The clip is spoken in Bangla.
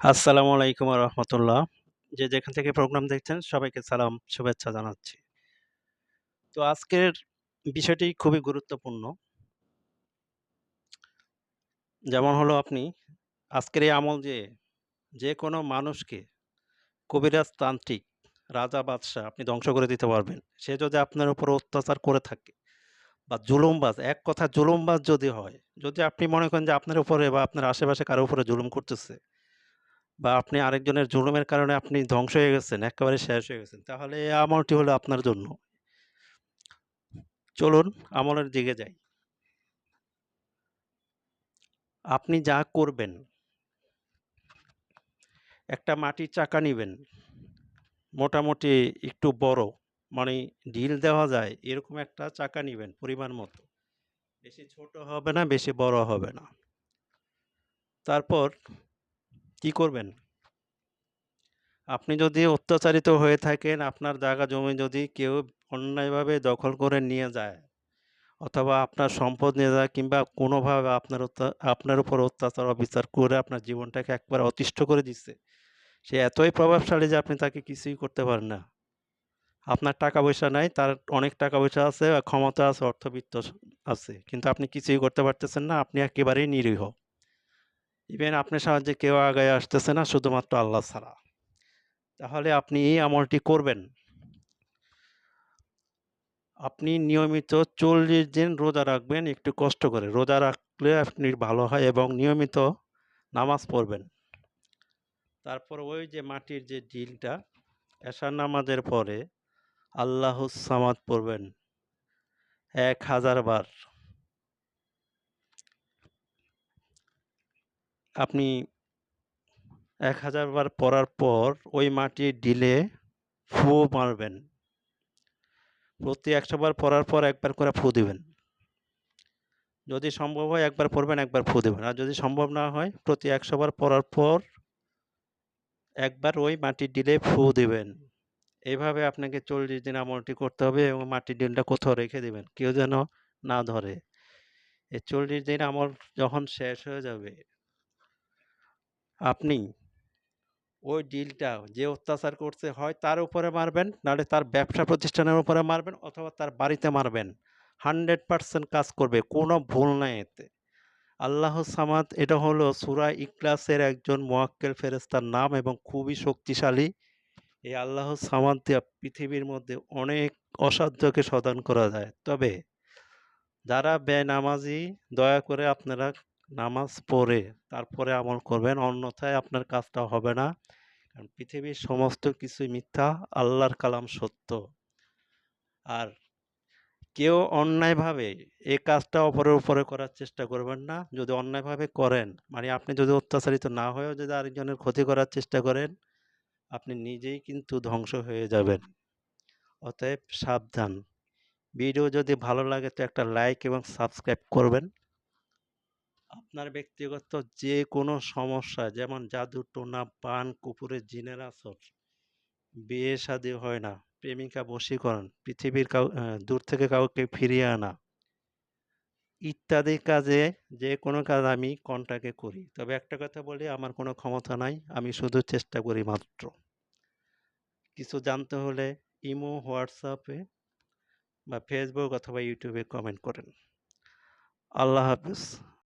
আসসালামু আলাইকুম রহমতুল্লাহ। যে যেখান থেকে প্রোগ্রাম দেখছেন, সবাইকে সালাম, শুভেচ্ছা জানাচ্ছি। তো আজকের বিষয়টি খুবই গুরুত্বপূর্ণ। যেমন হলো আপনি, আজকের এই আমল যে যে কোনো মানুষকে কবিরাজ তান্ত্রিক, রাজা বাদশাহ আপনি ধ্বংস করে দিতে পারবেন। সে যদি আপনার উপর অত্যাচার করে থাকে বা জুলুমবাজ, এক কথা জুলুমবাজ যদি হয়, যদি আপনি মনে করেন যে আপনার উপরে বা আপনার আশেপাশে কারও উপরে জুলুম করতেছে বা আপনি আরেকজনের জুলুমের কারণে আপনি ধ্বংস হয়ে গেছেন, একেবারে শেষ হয়ে গেছেন, তাহলে এই আমলটি হলো আপনার জন্য। চলুন আমলের দিকে যাই। আপনি যা করবেন, একটা মাটির চাকা নেবেন, মোটামুটি একটু বড় মানে ঢিল দেওয়া যায়, এরকম একটা চাকা নেবেন পরিমাণ মতো। বেশি ছোট হবে না, বেশি বড় হবে না। তারপর কি করবেন? আপনি যদি অত্যাচারিত হয়ে থাকেন, আপনার জায়গা জমি যদি কেউ অন্যায়ভাবে দখল করে নিয়ে যায় অথবা আপনার সম্পদ নিয়ে যায় কিংবা কোনোভাবে আপনার আপনার উপর অত্যাচার অবিচার করে আপনার জীবনটাকে একবার অতিষ্ঠ করে দিচ্ছে, সে এতই প্রভাবশালী যে আপনি তাকে কিছুই করতে পারেন না। আপনার টাকা পয়সা নাই, তার অনেক টাকা পয়সা আছে, ক্ষমতা আছে, অর্থবিত্ত আছে, কিন্তু আপনি কিছুই করতে পারতেছেন না, আপনি একেবারেই নিরীহ। ইভেন আপনার সাহায্যে কেউ আগায় আসতেছে না, শুধুমাত্র আল্লাহ ছাড়া। তাহলে আপনি এই আমলটি করবেন। আপনি নিয়মিত চল্লিশ দিন রোজা রাখবেন, একটু কষ্ট করে। রোজা রাখলে আপনি ভালো হয় এবং নিয়মিত নামাজ পড়বেন। তারপর ওই যে মাটির যে ডিলটা এশার নামাজের পরে আল্লাহ সামাদ পড়বেন। এক হাজার বার। আপনি এক হাজার বার পড়ার পর ওই মাটির ডিলে ফু মারবেন। প্রতি একশো বার পড়ার পর একবার করে ফু দিবেন। যদি সম্ভব হয় একবার পড়বেন, একবার ফু দেবেন। আর যদি সম্ভব না হয়, প্রতি একশো বার পড়ার পর একবার ওই মাটির ডিলে ফু দেবেন। এইভাবে আপনাকে চল্লিশ দিন আমলটি করতে হবে এবং মাটির ডিলটা কোথাও রেখে দেবেন। কেউ যেন না ধরে। এই চল্লিশ দিন আমল যখন শেষ হয়ে যাবে আপনি ওই ডিলটা যে অত্যাচার করছে হয় তার উপরে মারবেন, নাহলে তার ব্যবসা প্রতিষ্ঠানের উপরে মারবেন অথবা তার বাড়িতে মারবেন। হান্ড্রেড পারসেন্ট কাজ করবে, কোনো ভুল নাই এতে। আল্লাহ সামাদ, এটা হলো সুরা ইকলাসের একজন মোয়াক্কেল ফেরেস্তার নাম এবং খুবই শক্তিশালী। এই আল্লাহ সামাদ পৃথিবীর মধ্যে অনেক অসাধ্যকে সদান করা যায়। তবে যারা বেনামাজি, দয়া করে আপনারা নামাজ পড়ে তারপরে আমল করবেন, অন্যথায় আপনার কাজটা হবে না। কারণ পৃথিবীর সমস্ত কিছুই মিথ্যা, আল্লাহর কালাম সত্য। আর কেউ অন্যায়ভাবে এই কাজটা অপরের উপরে করার চেষ্টা করবেন না। যদি অন্যায়ভাবে করেন মানে আপনি যদি অত্যাচারিত না হয়েও যদি আরেকজনের ক্ষতি করার চেষ্টা করেন, আপনি নিজেই কিন্তু ধ্বংস হয়ে যাবেন। অতএব সাবধান। ভিডিও যদি ভালো লাগে তো একটা লাইক এবং সাবস্ক্রাইব করবেন। আপনার ব্যক্তিগত যে কোনো সমস্যা, যেমন জাদু, টোনা, পান, কুকুরের জিনের আসর, বিয়ে শাদী হয় না, প্রেমিকা বশীকরণ, পৃথিবীর কাউ দূর থেকে কাউকে ফিরিয়ে আনা ইত্যাদি কাজে যে কোনো কাজ আমি কন্টাকে করি। তবে একটা কথা বলি, আমার কোনো ক্ষমতা নাই, আমি শুধু চেষ্টা করি মাত্র। কিছু জানতে হলে ইমো, হোয়াটসঅ্যাপে বা ফেসবুক অথবা ইউটিউবে কমেন্ট করেন। আল্লাহ হাফিজ।